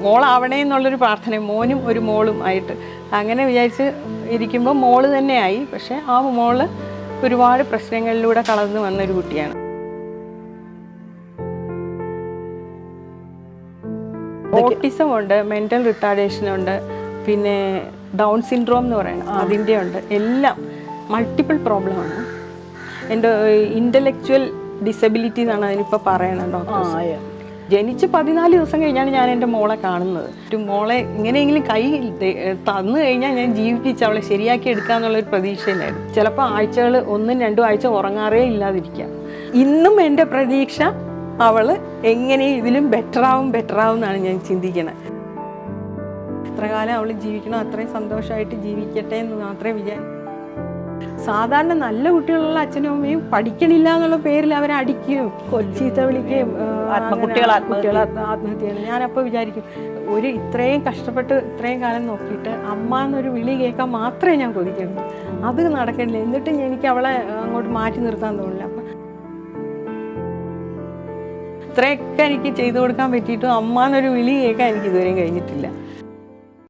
മോളാവണേ എന്നുള്ളൊരു പ്രാർത്ഥന മോനും ഒരു മോളും ആയിട്ട് അങ്ങനെ വിചാരിച്ച് ഇരിക്കുമ്പോൾ മോൾ തന്നെയായി. പക്ഷെ ആ മോൾ ഒരുപാട് പ്രശ്നങ്ങളിലൂടെ കടന്നു വന്നൊരു കുട്ടിയാണ്. ഓട്ടിസം ഉണ്ട് മെന്റൽ റിട്ടാർഡേഷൻ ഉണ്ട് പിന്നെ ഡൗൺ സിൻഡ്രോം എന്ന് പറയുന്നത് അതിന്റെ ഉണ്ട്. എല്ലാം മൾട്ടിപ്പിൾ പ്രോബ്ലമാണ് എന്റെ ഇന്റലക്ച്വൽ ഡിസബിലിറ്റി എന്നാണ് അതിനിപ്പോൾ പറയണത് ഡോക്ടർ ജനിച്ച് പതിനാല് ദിവസം കഴിഞ്ഞാണ് ഞാൻ എന്റെ മോളെ കാണുന്നത്. ഒരു മോളെ ഇങ്ങനെയെങ്കിലും കൈ തന്നു കഴിഞ്ഞാൽ ഞാൻ ജീവിപ്പിച്ച് അവളെ ശരിയാക്കി എടുക്കാന്നുള്ളൊരു പ്രതീക്ഷയിലായിരുന്നു ചിലപ്പോൾ ആഴ്ചകൾ ഒന്നും രണ്ടും ആഴ്ച ഉറങ്ങാറേ ഇല്ലാതിരിക്കുക ഇന്നും എന്റെ പ്രതീക്ഷ അവൾ എങ്ങനെ ഇതിലും ബെറ്ററാവും ബെറ്ററാവും എന്നാണ് ഞാൻ ചിന്തിക്കുന്നത് എത്ര കാലം അവൾ ജീവിക്കണം അത്രയും സന്തോഷമായിട്ട് ജീവിക്കട്ടെ എന്ന് മാത്രമേ വിചാരിക്കൂ. സാധാരണ നല്ല കുട്ടികളുള്ള അച്ഛനും അമ്മയും പഠിക്കണില്ല എന്നുള്ള പേരിൽ അവരെ അടിക്കുകയും ചീത്ത വിളിക്കുകയും കുട്ടികൾ ആത്മ- ആത്മഹത്യ ഞാനപ്പോൾ വിചാരിക്കും ഒരു ഇത്രയും കഷ്ടപ്പെട്ട് ഇത്രയും കാലം നോക്കിയിട്ട് അമ്മ എന്നൊരു വിളി കേൾക്കാൻ മാത്രമേ ഞാൻ കൊതിക്കുള്ളൂ. അത് നടക്കണില്ല. എന്നിട്ടും എനിക്ക് അവളെ അങ്ങോട്ട് മാറ്റി നിർത്താൻ തോന്നില്ല. അപ്പം ഇത്രയൊക്കെ എനിക്ക് ചെയ്തു കൊടുക്കാൻ പറ്റിയിട്ടും അമ്മ എന്നൊരു വിളി കേൾക്കാൻ എനിക്ക് ഇതുവരെയും കഴിഞ്ഞിട്ടില്ല.